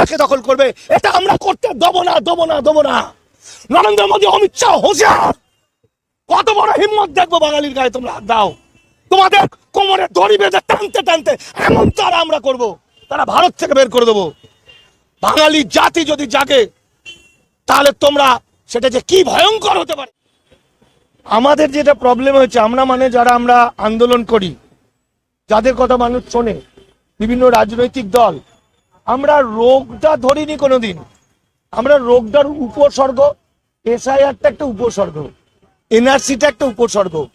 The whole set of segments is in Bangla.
বাংলাকে দখল করবে। এটা আমরা করতে দেবো না দেবো না দেবো না। নরেন্দ্র মোদী, অমিত শাহ হোসিয়ার কত বড় হিম্মত দেখব বাঙালির গায়ে, তোমরা হাত দাও। তোমাদের কোমরে দড়ি বেঁধে টানতে টানতে এমন তারা আমরা করব। তারা ভারত থেকে বের করে দেবো। বাঙালি জাতি যদি জাগে, তাহলে তোমরা সেটা যে কি ভয়ঙ্কর হতে পারে। আমাদের যেটা প্রবলেম হয়েছে, আমরা মানে যারা আমরা আন্দোলন করি, যাদের কথা মানুষ শোনে, বিভিন্ন রাজনৈতিক দল আমরা রোগটা ধরিনি কোনোদিন। আমরা রোগটার উপসর্গ এসআইআরটা একটা উপসর্গ এনআরসিটা একটা উপসর্গ,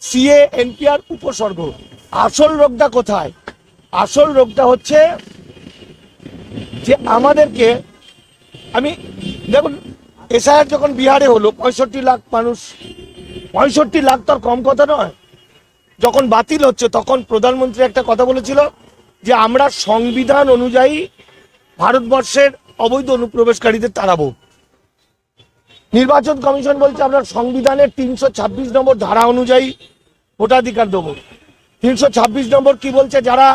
সিএ, এনপিআর উপসর্গ। আসল রোগটা কোথায়? আসল রোগটা হচ্ছে যে আমাদেরকে, আমি, দেখুন এসআইআর যখন বিহারে হলো, পঁয়ষট্টি লাখ মানুষ, পঁয়ষট্টি লাখ তো কম কথা নয়। যখন বাতিল হচ্ছে, তখন প্রধানমন্ত্রী একটা কথা বলেছিল যে আমরা সংবিধান অনুযায়ী ভারতবর্ষের অবৈধ অনুপ্রবেশকারীদের তাড়াবো। নির্বাচন কমিশন বলছে আমরা সংবিধানের তিনশো ছাব্বিশ নম্বর ধারা অনুযায়ী ভোটাধিকার দেবো। তিনশো ছাব্বিশ নম্বর কি বলছে? যারা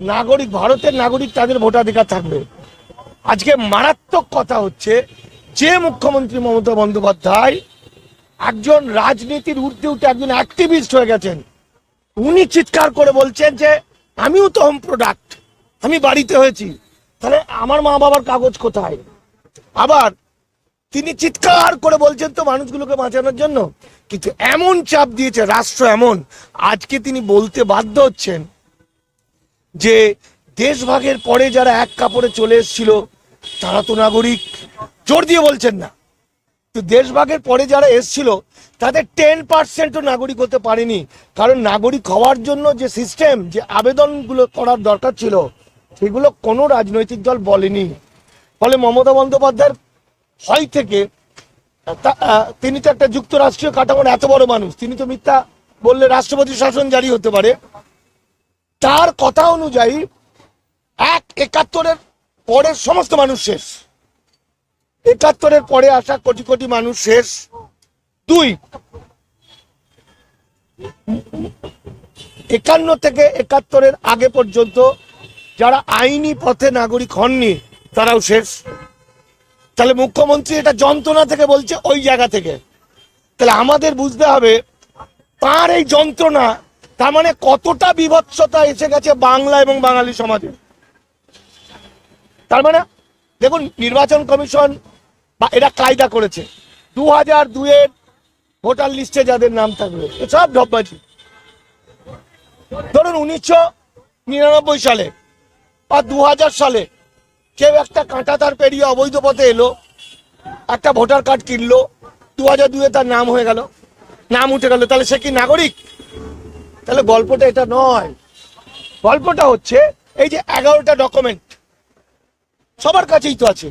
নাগরিক, ভারতের নাগরিক, তাদের ভোটাধিকার থাকবে। আজকে মারাত্মক কথা হচ্ছে, যে মুখ্যমন্ত্রী মমতা বন্দ্যোপাধ্যায় একজন রাজনীতির উঠতে উঠে একজন অ্যাক্টিভিস্ট হয়ে গেছেন। উনি চিৎকার করে বলছেন যে আমিও তো হোম প্রোডাক্ট আমি বাড়িতে হয়েছি। তাহলে আমার মা বাবার কাগজ কোথায়? আবার তিনি চিৎকার করে বলছেন তো মানুষগুলোকে বাঁচানোর জন্য। কিন্তু এমন চাপ দিয়েছে, রাষ্ট্র এমন। আজকে তিনি বলতে বাধ্য হচ্ছেন যে দেশভাগের পরে যারা এক কাপড়ে চলে এসেছিল, তারা তো নাগরিক। জোর দিয়ে বলছেন না। তো দেশভাগের পরে যারা এসছিল তাদের টেন পার্সেন্টও নাগরিক হতে পারেনি। কারণ নাগরিক হওয়ার জন্য যে সিস্টেম যে আবেদনগুলো করার দরকার ছিল, সেগুলো কোনো রাজনৈতিক দল বলেনি। ফলে মমতা বন্দ্যোপাধ্যায়ের হয় থেকে তিনি তো একটা যুক্তরাষ্ট্রীয় কাঠামোর এত বড় মানুষ, তিনি তো মিথ্যা বললে রাষ্ট্রপতি শাসন জারি হতে পারে। তার কথা অনুযায়ী, এক একাত্তরের পরের সমস্ত মানুষ শেষ। একাত্তরের পরে আসা কোটি কোটি মানুষ শেষ। দুই। একান্ন থেকে একাত্তরের আগে পর্যন্ত যারা আইনি পথে নাগরিক হননি, তারাও শেষ। তাহলে মুখ্যমন্ত্রী এটা যন্ত্রণা থেকে বলছে ওই জায়গা থেকে। তাহলে আমাদের বুঝতে হবে, তার এই যন্ত্রণা, তার মানে কতটা বিভৎসতা এসে গেছে বাংলা এবং বাঙালি সমাজে। তার মানে দেখুন, নির্বাচন কমিশন বা এরা কায়দা করেছে। দু হাজার দুয়ের ভোটার লিস্টে যাদের নাম থাকবে সব ঢপবাজি ধরুন উনিশশো নিরানব্বই সালে বা দু হাজার সালে কেউ একটা কাঁটা তার পেরিয়ে অবৈধ পথে এলো, একটা ভোটার কার্ড কিনলো দু হাজার দুয়ে তার নাম হয়ে গেল, নাম উঠে গেল, তাহলে সে কি নাগরিক? তাহলে গল্পটা এটা নয়। গল্পটা হচ্ছে এই যে এগারোটা ডকুমেন্ট সবার কাছেই তো আছে।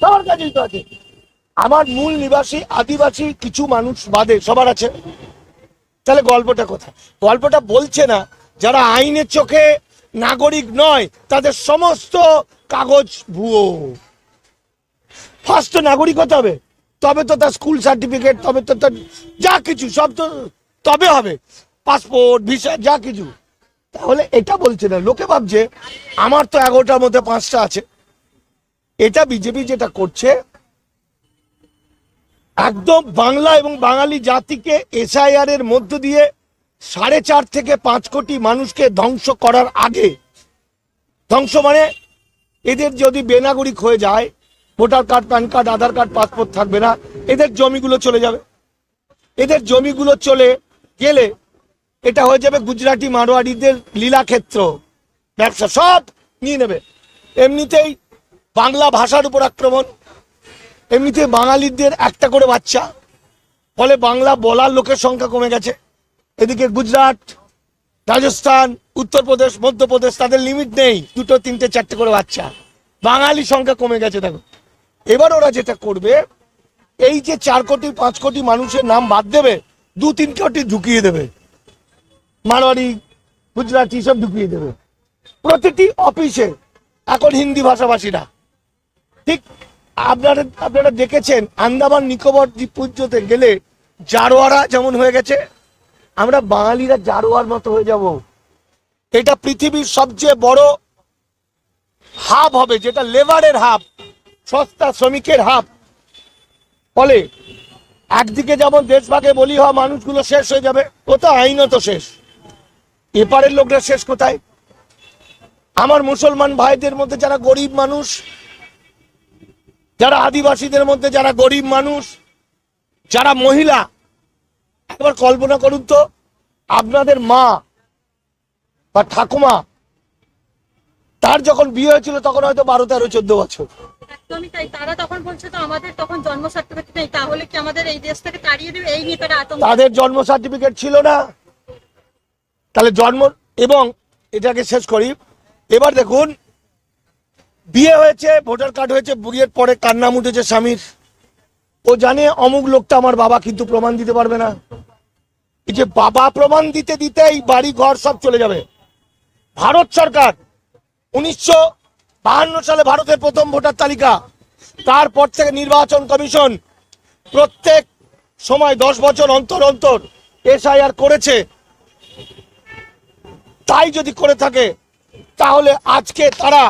সবার কাছেই তো আছে। আমার মূল নিবাসী, আদিবাসী কিছু মানুষ বাদে, সবার আছে। তাহলে গল্পটা কোথায়? গল্পটা বলছে না, যারা আইনের চোখে নাগরিক নয়, তাদের সমস্ত কাগজ ভুয়ো। ফার্স্ট তো নাগরিক হতে হবে, তবে তো তার স্কুল সার্টিফিকেট তবে তো তার যা কিছু, সব তো তবে হবে। পাসপোর্ট ভিসা যা কিছু। তাহলে এটা বলছে না, লোকে ভাবছে, আমার তো এগারোটার মধ্যে পাঁচটা আছে। এটা বিজেপি যেটা করছে একদম বাংলা এবং বাঙালি জাতিকে এসআইআর এর মধ্য দিয়ে সাড়ে চার থেকে পাঁচ কোটি মানুষকে ধ্বংস করার আগে, ধ্বংস মানে এদের যদি বেনাগরিক হয়ে যায়, voter card, PAN card, Aadhaar card, passport থাকবে না, এদের জমিগুলো চলে যাবে। এদের জমিগুলো চলে গেলে এটা হয়ে যাবে গুজরাটি মারোয়াড়িদের লীলাক্ষেত্র ব্যবসা সব নিয়ে নেবে। এমনিতেই বাংলা ভাষার উপর আক্রমণ। এমনিতে বাঙালিদের একটা করে বাচ্চা, ফলে বাংলা বলার লোকের সংখ্যা কমে গেছে। এদিকে গুজরাট, রাজস্থান, উত্তরপ্রদেশ, মধ্যপ্রদেশ, তাদের লিমিট নেই, দুটো, তিনটে, চারটে করে বাচ্চা। বাঙালি সংখ্যা কমে গেছে, দেখো। এবার ওরা যেটা করবে, এই যে চার কোটি, পাঁচ কোটি মানুষের নাম বাদ দেবে, দু তিন কোটি ঢুকিয়ে দেবে। মারোয়ারি গুজরাটি, সব ঢুকিয়ে দেবে। প্রতিটি অফিসে এখন হিন্দি ভাষাভাষীরা, ঠিক আপনারা আপনারা দেখেছেন আন্দামান, নিকোবর দ্বীপপুঞ্জতে গেলে জারোয়ারা যেমন হয়ে গেছে, আমরা বাঙালিরা জারোয়ার মতো হয়ে যাব। এটা পৃথিবীর সবচেয়ে বড় হাব হবে, যেটা লেবারের হাব, সস্তা শ্রমিকের হাব। ফলে একদিকে যেমন দেশভাগে বলি হওয়া মানুষগুলো শেষ হয়ে যাবে ও তো আইনত শেষ। এপারের লোকরা শেষ কোথায়? আমার মুসলমান ভাইদের মধ্যে যারা গরিব মানুষ যারা আদিবাসীদের মধ্যে যারা গরিব মানুষ যারা মহিলা একবার কল্পনা করুন তো আপনাদের মা বা ঠাকুমা তার যখন বিয়ে হয়েছিল তখন হয়তো বারো তেরো চোদ্দ বছর। একদমই তাই তারা তখন বলছে তো আমাদের তখন জন্ম সার্টিফিকেট নেই তাহলে কি আমাদের এই দেশ থেকে তাড়িয়ে দেবে? এই নিয়ে তারা তাদের জন্ম সার্টিফিকেট ছিল না। তাহলে জন্ম এবং এটাকে শেষ করি। এবার দেখুন বিয়ে হয়েছে, ভোটার কার্ড হয়েছে বিয়ের পরে কার নাম উঠেছে স্বামীর। ও জানে অমুক লোকটা আমার বাবা কিন্তু প্রমাণ দিতে পারবে না। এই যে বাবা প্রমাণ দিতে দিতেই বাড়ি ঘর সব চলে যাবে। ভারত সরকার উনিশশো বাহান্ন সালে ভারতের প্রথম ভোটার তালিকা। তারপর থেকে নির্বাচন কমিশন প্রত্যেক সময় দশ বছর অন্তর অন্তর এসআইআর করেছে। তাই যদি করে থাকে, তাহলে আজকে তারা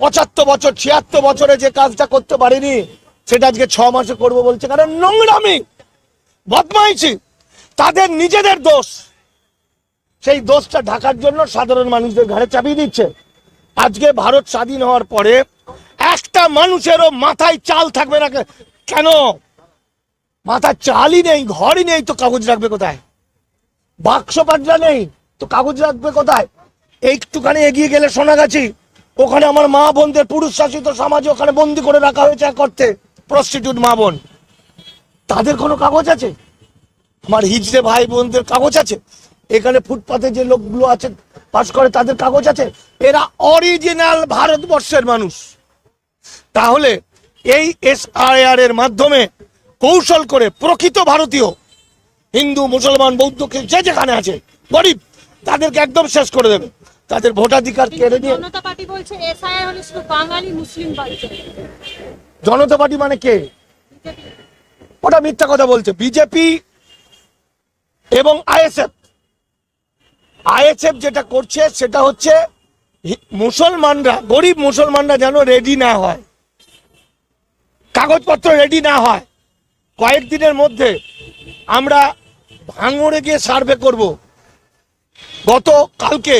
পঁচাত্তর বছর, ছিয়াত্তর বছরে যে কাজটা করতে পারিনি, সেটা আজকে ছ মাসে করব বলছে, কারণ নোংরামি, বদমাইশি, তাদের নিজেদের দোষ। সেই দোষটা ঢাকার জন্য সাধারণ মানুষদের ঘাড়ে চাপিয়ে দিচ্ছে। আজকে ভারত স্বাধীন হওয়ার পরে একটা মানুষেরও মাথায় চাল থাকবে না, কেন? মাথায় চালই নেই, ঘরই নেই, তো কাগজ রাখবে কোথায়? বাক্স পাটলা নেই, তো কাগজ রাখবে কোথায়? একটুখানি এগিয়ে গেলে সোনাগাছি ওখানে আমার মা বোনদের পুরুষ শাসিত সমাজে ওখানে বন্দি করে রাখা হয়েছে এক অর্থে প্রস্টিটিউট মা বোন। তাদের কোনো কাগজ আছে? আমার হিজড়ে ভাই বোনদের কাগজ আছে? এখানে ফুটপাতে যে লোকগুলো আছে পাশ করে, তাদের কাগজ আছে? এরা অরিজিনাল ভারতবর্ষের মানুষ। তাহলে এই এসআইআর এর মাধ্যমে কৌশল করে প্রকৃত ভারতীয়, হিন্দু, মুসলমান বৌদ্ধ যে যেখানে আছে, গরিব, তাদেরকে একদম শেষ করে দেবে। তাদের ভোটাধিকার কেড়ে নিয়ে জনতা পার্টি বলছে এসআইআর হলে শুধু বাঙালি মুসলিম জনতা পার্টি মানে কে? ওটা মিথ্যা কথা বলছে। বিজেপি এবং আইএসএফ। আইএসএফ যেটা করছে সেটা হচ্ছে মুসলমানরা গরিব মুসলমানরা যেন রেডি না হয়। কাগজপত্র রেডি না হয়। কয়েকদিনের মধ্যে আমরা ভাঙড়ে গিয়ে সার্ভে করব। গত কালকে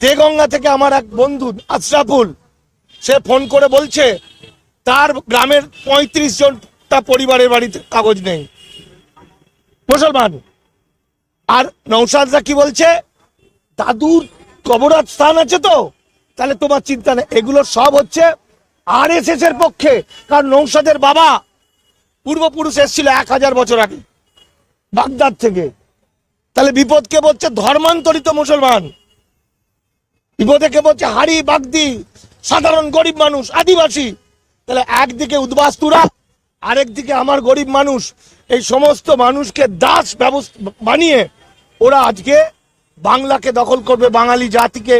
দেগঙ্গা থেকে আমার এক বন্ধু, আশরাফুল, সে ফোন করে বলছে, তার গ্রামের পঁয়ত্রিশ জনটা পরিবারের বাড়িতে কাগজ নেই। মুসলমান। আর নৌসাদরা কি বলছে? দাদুর কবরাত স্থান আছে তো? তাহলে তোমার চিন্তা নেই। এগুলো সব হচ্ছে আর এস এর পক্ষে। কারণ নৌসাদের বাবা পূর্বপুরুষ এসেছিল এক হাজার বছর আগে, বাগদাদ থেকে। তাহলে বিপদ কে বলছে? ধর্মান্তরিত মুসলমান। বিপদে কে বলছে, হাড়ি, বাগদি, সাধারণ গরিব মানুষ, আদিবাসী। তাহলে একদিকে উদ্বাস্তুরা, আরেকদিকে আমার গরিব মানুষ। এই সমস্ত মানুষকে দাস ব্যবস্থা বানিয়ে ওরা আজকে বাংলাকে দখল করবে, বাঙালি জাতিকে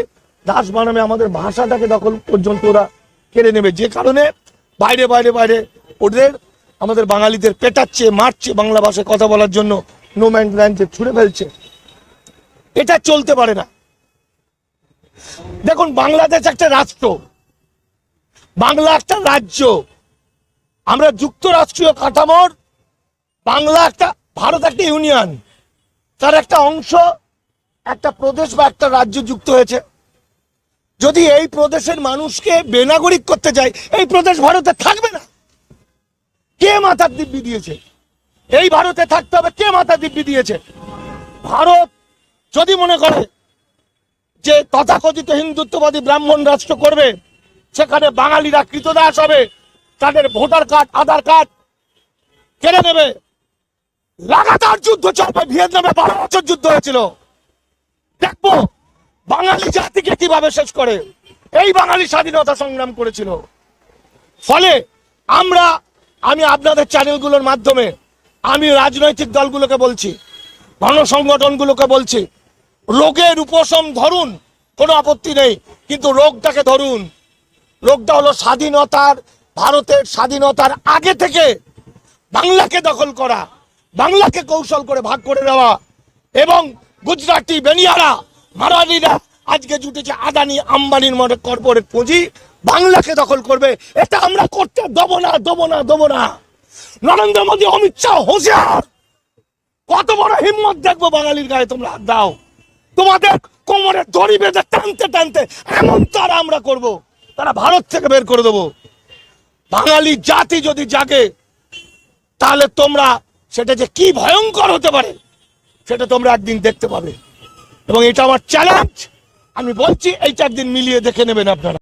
দাস বানাবে, আমাদের ভাষাটাকে দখল পর্যন্ত ওরা কেড়ে নেবে। যে কারণে বাইরে বাইরে বাইরে ওদের, আমাদের বাঙালিদের পেটাচ্ছে, মারছে বাংলা ভাষায় কথা বলার জন্য নো ম্যান ল্যান্ডে ছুঁড়ে ফেলছে। এটা চলতে পারে না। দেখুন, বাংলাদেশ একটা রাষ্ট্র। বাংলা একটা রাজ্য। আমরা যুক্তরাষ্ট্রীয় কাঠামোর, বাংলা একটা, ভারত একটা ইউনিয়ন। তার একটা অংশ, একটা প্রদেশ বা একটা রাজ্য যুক্ত হয়েছে। যদি এই প্রদেশের মানুষকে বেনাগরিক করতে চায়, এই প্রদেশ ভারতে থাকবে না। কে মাথার দিব্যি দিয়েছে? এই ভারতে থাকতে হবে, কে মাথা দিব্যি দিয়েছে? ভারত যদি মনে করে যে তথাকথিত হিন্দুত্ববাদী ব্রাহ্মণ রাষ্ট্র করবে, সেখানে বাঙালিরা কৃতদাস হবে, তাদের ভোটার কার্ড, আধার কার্ড কেড়ে নেবে। লাগাতার যুদ্ধ চলবে, ভিয়েতনামে বারো বছর যুদ্ধ হয়েছিল। দেখব বাঙালি জাতিকে কীভাবে শেষ করে। এই বাঙালি স্বাধীনতা সংগ্রাম করেছিল। ফলে আমরা, আমি আপনাদের চ্যানেলগুলোর মাধ্যমে, আমি রাজনৈতিক দলগুলোকে বলছি, গণসংগঠনগুলোকে বলছি রোগের উপশম ধরুন, কোনো আপত্তি নেই, কিন্তু রোগটাকে ধরুন। রোগটা হলো স্বাধীনতার, ভারতের স্বাধীনতার আগে থেকে বাংলাকে দখল করা, বাংলাকে কৌশল করে ভাগ করে দেওয়া এবং গুজরাটি বেনিয়ারা, মারাঠিরা আজকে জুটেছে আদানি আম্বানির মতো কর্পোরেট পুঁজি, বাংলাকে দখল করবে। এটা আমরা করতে দেবো না দেবো না দেবো না। নরেন্দ্র মোদী, অমিত শাহ, হোশিয়ার। কত বড় হিম্মত দেখব বাঙালির গায়ে, তোমরা দাও। তোমাদের কোমরে দড়ি বেঁধে টানতে টানতে এমন তারা আমরা করব। তারা ভারত থেকে বের করে দেবো। বাঙালি জাতি যদি জাগে, তাহলে তোমরা সেটা যে কি ভয়ঙ্কর হতে পারে, সেটা তোমরা একদিন দেখতে পাবে। এবং এটা আমার চ্যালেঞ্জ আমি বলছি, এইটা একদিন মিলিয়ে দেখে নেবেন আপনারা।